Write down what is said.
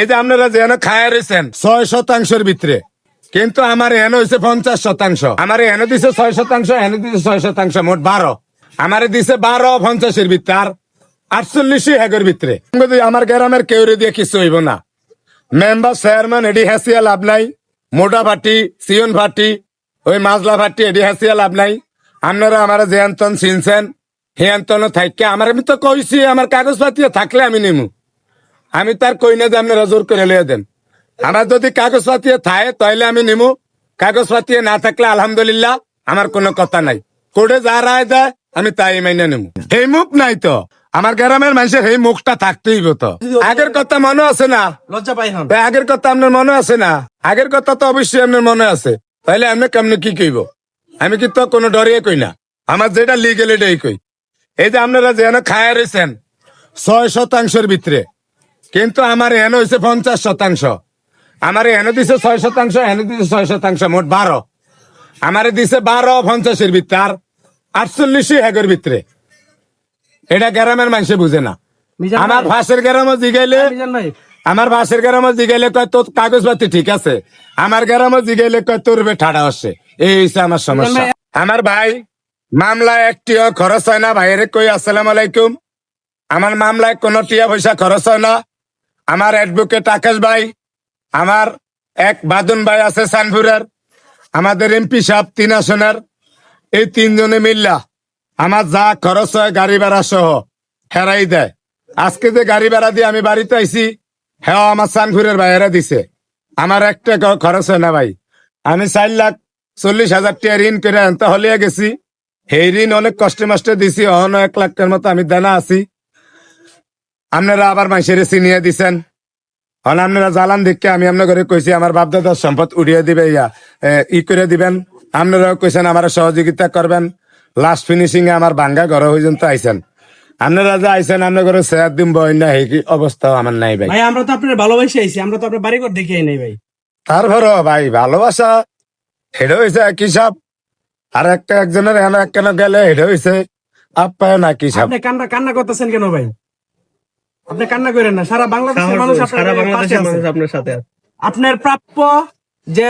এই যে আপনারা যেন খায়া রয়েছেন, ছয় শতাংশের ভিতরে, কিন্তু আমার এন হয়েছে পঞ্চাশ শতাংশ। আমার এন দিছে ছয় শতাংশ, এন দিছে ছয় শতাংশ, মোট বারো। আমার দিছে বারো পঞ্চাশের ভিতরে আর আটচল্লিশই হেগের ভিতরে। আমার গ্রামের কেউ দিয়ে কিছু হইব না। মেম্বার চেয়ারম্যান এডি হাসিয়া লাভ নাই। মোটা ভাটি, সিয়ন ভাটি, ওই মাজলা ভাটি, এডি হাসিয়া লাভ নাই। আপনারা আমার যে আন্তন চিনছেন হে আন্তন থাককে আমার আমি তো কইছি, আমার কাগজ পাতি থাকলে আমি নিমু। আমি তার কই না যে আপনারা জোর করে লিয়ে দেন। আমার যদি কাগজ পাতি থাকে তাহলে আমি নিমু। কাগজ পাতি না থাকলে আলহামদুলিল্লাহ আমার কোনো কথা নাই। কোর্টে যা রায় দেয় আমি তাই মাইনে নিমু। এই মুখ নাই তো। আমার গ্রামের মানুষের এই মুখটা থাকতেই তো। আগের কথা মনে আছে না? লজ্জা পাই আগের কথা আপনার মনে আছে না? আগের কথা তো অবশ্যই আপনার মনে আছে। তাহলে আপনি কেমনে কি কইব? আমি কি তো কোনো ডরিয়ে কই না। আমার যেটা লিগেল এটাই কই। এই যে আপনারা যেন খায়া রয়েছেন ছয় শতাংশের ভিতরে কিন্তু আমার এন হয়েছে পঞ্চাশ শতাংশ। আমার এন দিছে ছয় শতাংশ এন দিছে ছয় শতাংশ মোট বারো। আমারে দিছে বারো পঞ্চাশের ভিতরে আর আটচল্লিশই হেগের ভিতরে। এটা গ্রামের মানুষে বুঝে না। মিজান আমার ভাই। ফাঁসের গ্রামে জিগাইলে আমার বাসের গ্রামে জিগাইলে কয় তোর কাগজপাতি ঠিক আছে। আমার গ্রামে জিগাইলে কয় তোর ঠাডা আসছে। এই হচ্ছে আমার সমস্যা। আমার ভাই মামলা একটিও খরচ হয় না। ভাইয়ের কই আসসালাম আলাইকুম। আমার মামলায় কোনো টিয়া পয়সা খরচ হয় না। আমার অ্যাডভোকেট আকাশ ভাই, আমার এক বাদন ভাই আছে সানপুরের, আমাদের এমপি সাহেব তিন আসনের, এই তিনজনে মিল্লা আমার যা খরচ হয় গাড়ি ভাড়া সহ হেরাই দেয়। আজকে যে গাড়ি ভাড়া দিয়ে আমি বাড়িতে আইছি হ্যাঁ আমার সানপুরের বাইরে দিছে। আমার এক টাকা খরচ হয় না ভাই। আমি চার লাখ চল্লিশ হাজার টাকা ঋণ করে আনতে হলিয়া গেছি। সেই ঋণ অনেক কষ্টে মষ্টে দিছি, অহন এক লাখ টাকার মতো আমি দেনা আছি। আপনারা আবার মাইসেরে চিনিয়ে দিছেন। হন আপনারা জ্বালান দেখে আমি আপনার ঘরে কইছি আমার বাপদাদার সম্পদ উড়িয়ে দিবে ইয়া ই করে দিবেন। আপনারাও কইছেন আমার সহযোগিতা করবেন। লাস্ট ফিনিশিং এ আমার ভাঙ্গা ঘর পর্যন্ত আইছেন। আপনারা যে আইছেন আপনার ঘরে শেয়ার দিম বইনা এই কি অবস্থা আমার নাই ভাই। ভাই আমরা তো আপনার ভালোবাসি আইছি আমরা তো আপনার বাড়ি ঘর দেখে নাই ভাই। তারপরও ভাই ভালোবাসা হেডে হয়েছে সাপ। আর একটা একজনের এখানে একখানে গেলে হেডে হয়েছে একই সাপ। আপনি কান্না কান্না করতেছেন কেন ভাই? আপনি কান্না করেন না সারা বাংলাদেশের মানুষ আপনার সাথে আপনার প্রাপ্য যে